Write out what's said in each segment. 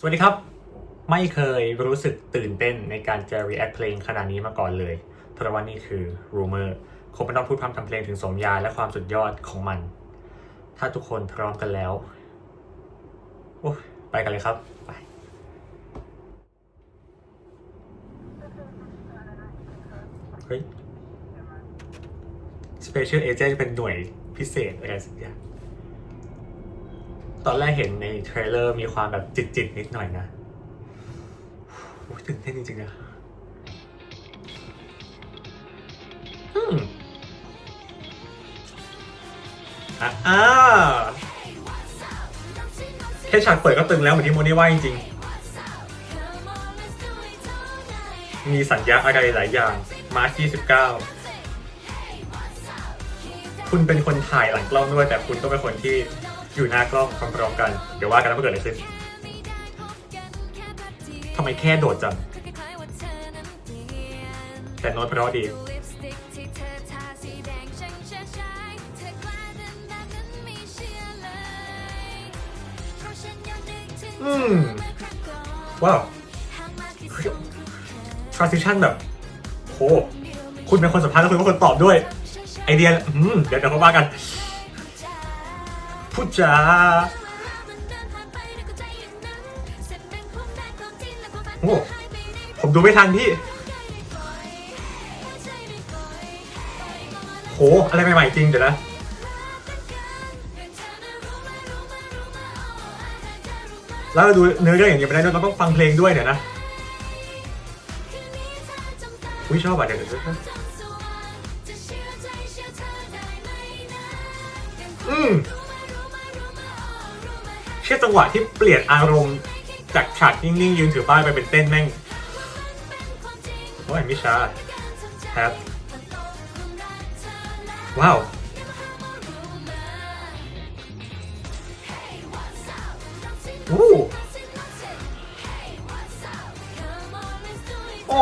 สวัสดีครับ ไม่เคยรู้สึกตื่นเต้นในการจะ react เพลงขนาดนี้มาก่อนเลย เพราะว่านี่คือ rumor คงไม่ต้องพูดพร่ำทำเพลงถึงสมญาและความสุดยอดของมัน ถ้าทุกคนพร้อมกันแล้วโอ้ไปกันเลยครับ ไป เฮ้ย Special Agent เป็นหน่วยพิเศษอะไรสักอย่าง ตอนแรกเห็นในเทรลเลอร์มีความแบบจิตๆนิดหน่อยนะโอ้ตื่นเต้นจริงๆนะอืมอะอ่าแค่ฉากเปิดก็ตึงแล้วเหมือนที่โมนี่ว่าจริงๆ มีสัญญาอะไรหลายอย่าง มาร์ช29 คุณเป็นคนถ่ายหลังกล้องด้วยแต่คุณก็เป็นคนที่ อยู่หน้ากล้องพร้อมๆกัน เดี๋ยวว่ากันว่าเกิดอะไรขึ้นทำไมแค่โดดจัง แต่โน้ตเพราะดีอืมว้าว transition แบบโหคุณเป็นคนสัมภาษณ์แล้วคุณเป็นคนตอบด้วย ไอเดีย อืม เดี๋ยวเดี๋ยวเขาว่ากัน พูดจาโอ้ผมดูไม่ทันพี่ โห อะไรใหม่ ๆ จริงเดี๋ยวนะ แล้วเราดูเนื้อเรื่องอย่างเดียวไม่ได้เราต้องฟังเพลงด้วยเดี๋ยวนะอุ้ยชอบอะเดี๋ยวเดี๋ยวเดี๋ยวอืม เชื่จังหวะที่เปลี่ยนอารมณ์จากฉากนิ่งๆยืนถือป้ายไปเป็นเต้นแม่งโอ้ยมิชาครับว้าวอู้โอ้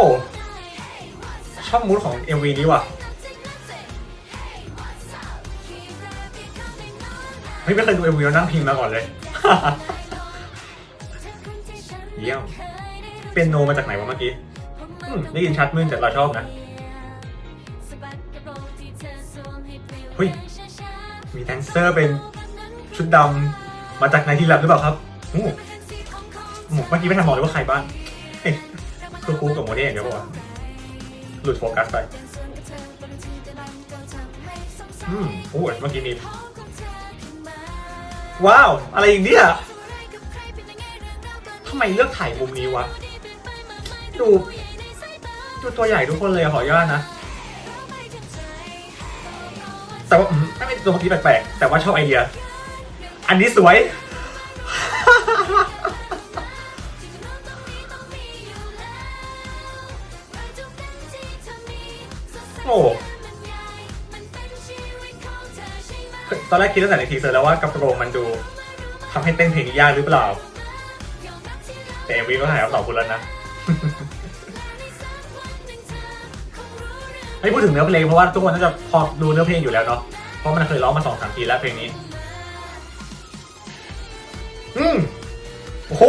ชอบมูดของ MV นี้ว่ะเฮ้ยไม่เคยดู MV แล้วนั่งพิงมาก่อนเลย เยี่ยมเป็นโนมาจากไหนวะเมื่อกี้อืมได้ยินชัดมึนแต่เราชอบนะเฮ้ยมีแดนเซอร์เป็นชุดดำมาจากไหนที่แลบหรือเปล่าครับอู้หมูเมื่อกี้ไม่ทันบอกเลยว่าใครบ้างเฮ้ยคือคูกับโมเดลเดี๋ยวบอกว่าหลุดโฟกัสไปอืมโอ้เมื่อกี้มี ว้าว อะไรอีกเนี่ยทำไมเลือกถ่ายมุมนี้วะ ดู ดูตัวใหญ่ทุกคนเลยอะขออนุญาตนะ แต่ว่าอืมไม่เป็นตัวเมื่อกี้แปลกๆ แต่ว่าชอบไอเดีย อันนี้สวย โอ้ ตอนแรกคิดตั้งแต่ในทีเซอร์แล้วว่ากระโปรงมันดูทำให้เต้นเพลงยากหรือเปล่า แต่เอวีก็หายคำตอบคุณแล้วนะไม่พูดถึงเนื้อเพลงเพราะว่าทุกคนน่าจะพอดูเนื้อเพลงอยู่แล้วเนาะเพราะมันเคยร้องมาสองสามทีแล้วเพลงนี้ อืมโอ้โห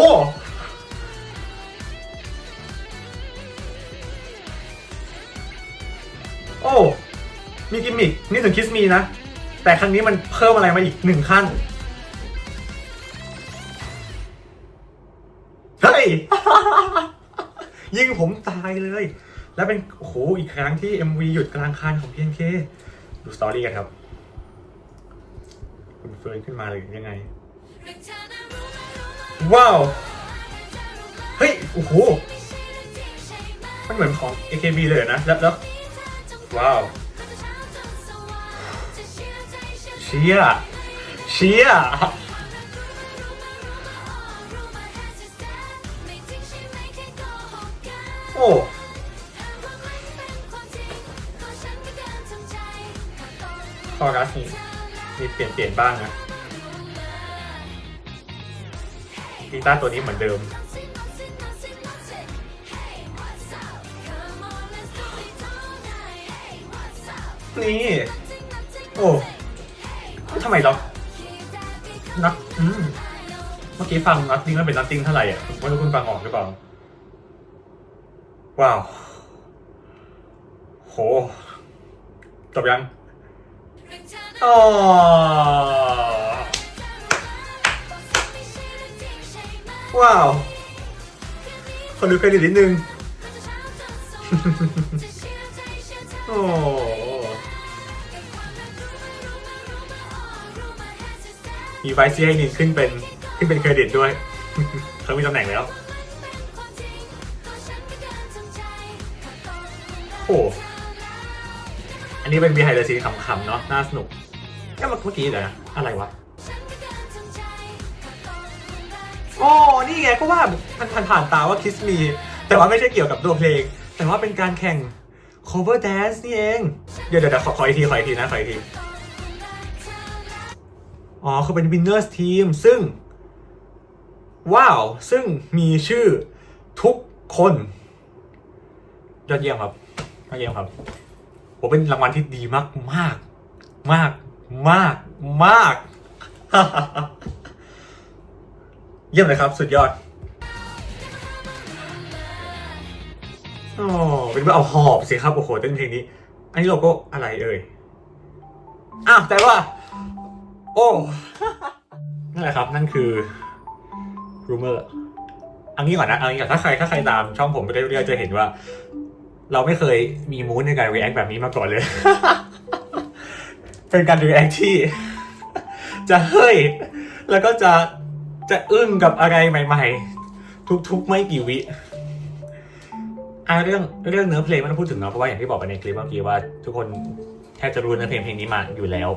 โอ้ มีกิมมิกนี่ถึงคิสมีนะ แต่ครั้งนี้มันเพิ่มอะไรมาอีกหนึ่งขั้น เฮ้ย ยิงผมตายเลย แล้วเป็น โอ้โห อีกครั้งที่ MV หยุดกลางคันของ PNK ดูสตอรี่กันครับ คุณเฟิร์นขึ้นมาเลยยังไง ว้าว เฮ้ย โอ้โห มันเหมือนของ AKB เลยนะ แล้วแล้วว้าว เชียเชียโอ้คอรัสนี่มีเปลี่ยนเปลี่ยนบ้างนะกีตาร์ตัวนี้เหมือนเดิม นี่ โอ้ำไมเรานักอืมเมื่อกี้ฟังนัตติ้งมันเป็นนัตติ้งเท่าไหร่อะไม่รู้คุณฟังออกหรือเปล่า ว้าว โห จบยังอ๋อว้าวขอดูเครดิตนิดนึง โอ้ มีไฟซีให้นินขึ้นเป็นขึ้นเป็นเครดิตด้วย เขามีตำแหน่งแล้ว โอ้อันนี้เป็น behind the scene ขำๆเนาะน่าสนุกเอ้ยเมื่อกี้เดี๋ยวนะอะไรวะอ๋อนี่ไงก็ว่ามันผ่านผ่านตาว่า Kiss Me แต่ว่าไม่ใช่เกี่ยวกับตัวเพลง แต่ว่าเป็นการแข่ง cover dance นี่เอง เดี๋ยวเดี๋ยวขอขออีกทีขออีกทีนะขออีกที อ๋อคือเป็น winners team ซึ่ง ว้าว ซึ่งมีชื่อทุกคน ยอดเยี่ยมครับยอดเยี่ยมครับผมเป็นรางวัลที่ดีมากมากมากมากมากเยี่ยมเลยครับ สุดยอดโอ้เป็นว่าเอาหอบสิครับ โอ้โหเต้นเพลงนี้ อันนี้โลโก้อะไรเอ่ยอ้าวแต่ว่า โอ้นั่นแหละครับนั่นคือ rumor อันนี้ก่อนนะเอางี้ก่อนถ้าใครถ้าใครตามช่องผมไปเรื่อยๆจะเห็นว่า เราไม่เคยมีมูดในการ react แบบนี้มาก่อนเลย เป็นการ react ที่ จะเฮ้ย แล้วก็จะจะอึ้งกับอะไรใหม่ ๆ ทุกๆไม่กี่วิอะเรื่องเรื่องเนื้อเพลงไม่ต้องพูดถึงเนาะเพราะว่าอย่างที่บอกไปในคลิปเมื่อกี้ว่า ทุกคนแทบจะรู้เนื้อเพลงเพลงนี้มาอยู่แล้ว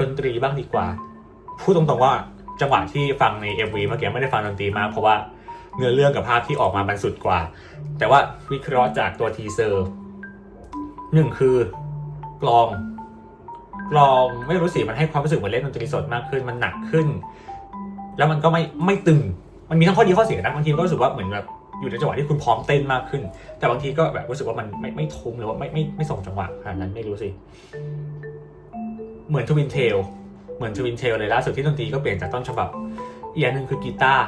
ดนตรีบ้างดีกว่า พูดตรงๆว่าจังหวะที่ฟังใน MV เมื่อกี้ไม่ได้ฟังดนตรีมากเพราะว่าเนื้อเรื่องกับภาพที่ออกมามันสุดกว่า แต่ว่าวิเคราะห์จากตัวทีเซอร์หนึ่งคือกลองกลองไม่รู้สิมันให้ความรู้สึกเหมือนเล่นดนตรีสดมากขึ้นมันหนักขึ้น แล้วมันก็ไม่ไม่ตึง มันมีทั้งข้อดีข้อเสียนะบางทีก็รู้สึกว่าเหมือนแบบอยู่ในจังหวะที่คุณพร้อมเต้นมากขึ้น แต่บางทีก็แบบรู้สึกว่ามันไม่ไม่ทุ้มหรือว่าไม่ไม่ไม่ส่งจังหวะขนาดนั้นไม่รู้สิ เหมือนทวินเทลเหมือนทวินเทลเลยล่าสุดที่ดนตรีก็เปลี่ยนจากต้นฉบับ อีกอย่างหนึ่งคือกีตาร์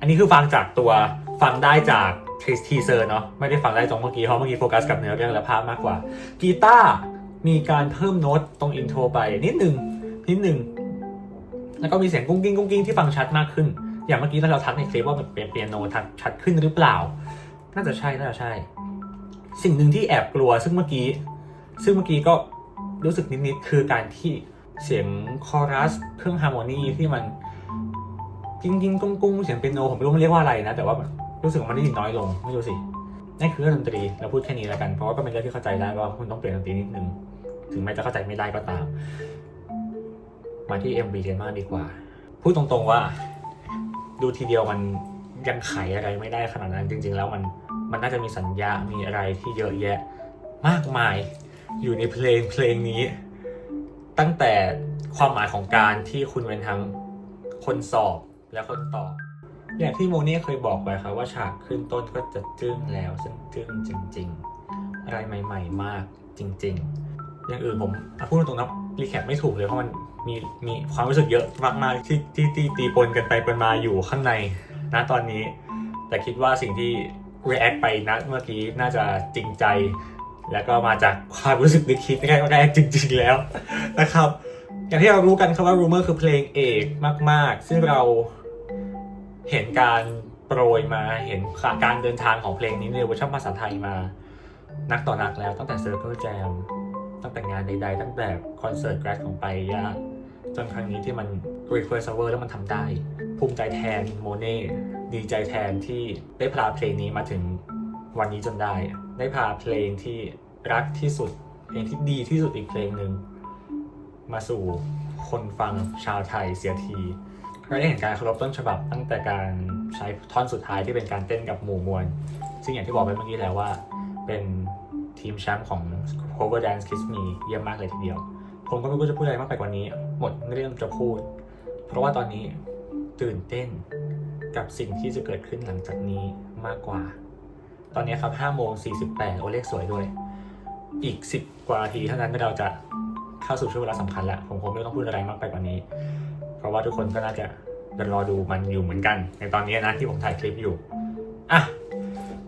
อันนี้คือฟังจากตัวฟังได้จากทีเซอร์เนาะไม่ได้ฟังได้ตรงเมื่อกี้เพราะเมื่อกี้โฟกัสกับเนื้อเรื่องและภาพมากกว่ากีตาร์มีการเพิ่มโน้ตตรงอินโทรไปนิดหนึ่งนิดหนึ่งแล้วก็มีเสียงกุ้งกิ้งกุ้งกิ้งที่ฟังชัดมากขึ้น อย่างเมื่อกี้ที่เราทักในคลิปว่ามันเป็นเปียโนทักชัดขึ้นหรือเปล่า น่าจะใช่น่าจะใช่ สิ่งหนึ่งที่แอบกลัวซึ่งเมื่อกี้ ซึ่งเมื่อกี้ก็ รู้สึกนิดๆคือการที่เสียงคอรัส เครื่องฮาร์โมนีที่มันกิ้งกิ้งกุ้งกุ้งเสียงเปียโนผมไม่รู้มันเรียกว่าอะไรนะ แต่ว่ารู้สึกมันได้ยินน้อยลงไม่รู้สินั่นคือเรื่องดนตรีเราพูดแค่นี้แล้วกันเพราะว่าก็เป็นเรื่องที่เข้าใจได้ว่าคุณต้องเปลี่ยนดนตรีนิดนึงถึงแม้จะเข้าใจไม่ได้ก็ตาม มาที่ MV กันมากดีกว่า พูดตรงๆว่า ดูทีเดียวมันยังไขอะไรไม่ได้ขนาดนั้นจริง ๆ แล้วมันมันน่าจะมีสัญญา มีอะไรที่เยอะแยะ มากมาย อยู่ในเพลงเพลงนี้ ตั้งแต่ความหมายของการที่คุณเป็นทั้งคนสอบและคนตอบอย่างที่โมเน่เคยบอกไปครับว่าฉากขึ้นต้นก็จะจึ้งแล้วซึ่งจึ้งจริง ๆ อะไรใหม่ ๆ มากจริง ๆ อย่างอื่นผมพูดตรงๆนะรีแคปไม่ถูกเลยเพราะมันมีมีความรู้สึกเยอะมากๆที่ที่ที่ตีปนกันไปปนมาอยู่ข้างในนะตอนนี้ แต่คิดว่าสิ่งที่ react ไปนะเมื่อกี้น่าจะจริงใจ แล้วก็มาจากความรู้สึกนึกคิดแรกๆจริง ๆ แล้วนะครับ อย่างที่เรารู้กันครับว่า rumor คือเพลงเอกมาก ๆ ซึ่งเราเห็นการโปรยมาเห็นการเดินทางของเพลงนี้ในเวอร์ชันภาษาไทยมา นักต่อนักแล้วตั้งแต่ Circle Jam ตั้งแต่งานใด ๆ ตั้งแต่คอนเสิร์ตแกรดของไปยะจนครั้งนี้ที่มัน request server แล้วมันทำได้ ภูมิใจแทนโมเน่ดีใจแทนที่ได้พาเพลงนี้มาถึงวันนี้จนได้ ได้พาเพลงที่รักที่สุด เพลงที่ดีที่สุดอีกเพลงหนึ่งมาสู่คนฟังชาวไทยเสียทีเราได้เห็นการเคารพต้นฉบับตั้งแต่การใช้ท่อนสุดท้ายที่เป็นการเต้นกับหมู่มวล ซึ่งอย่างที่บอกไปเมื่อกี้แล้วว่า เป็นทีมแชมป์ของ Cover Dance Kiss Me เยี่ยมมากเลยทีเดียว ผมก็ไม่รู้จะพูดอะไรมากไปกว่านี้ หมดเรื่องจะพูด เพราะว่าตอนนี้ตื่นเต้นกับสิ่งที่จะเกิดขึ้นหลังจากนี้มากกว่า ตอนนี้ครับ5โมง48โอเลขสวยด้วย อีก 10 กว่านาทีเท่านั้นเราจะเข้าสู่ช่วงเวลาสำคัญแล้วผมคงไม่ต้องพูดอะไรมากไปกว่านี้ เพราะว่าทุกคนก็น่าจะเดี๋ยวรอดูมันอยู่เหมือนกัน ในตอนนี้นะที่ผมถ่ายคลิปอยู่อะ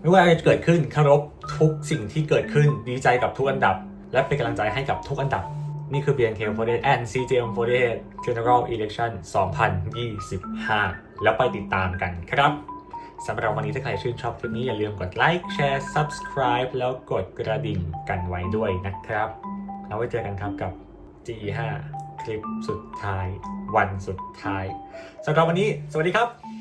ไม่ว่าอะไรจะเกิดขึ้นเคารพทุกสิ่งที่เกิดขึ้นดีใจกับทุกอันดับ และเป็นกำลังใจให้กับทุกอันดับ นี่คือ BNK48 and CJM48 General Election 2025 แล้วไปติดตามกันครับ สำหรับวันนี้ถ้าใครชื่นชอบคลิปนี้อย่าลืมกดไลค์แชร์ Subscribe แล้วกดกระดิ่งกันไว้ด้วยนะครับ แล้วไว้เจอกันครับกับ G5 คลิปสุดท้าย วันสุดท้ายสำหรับวันนี้ สวัสดีครับ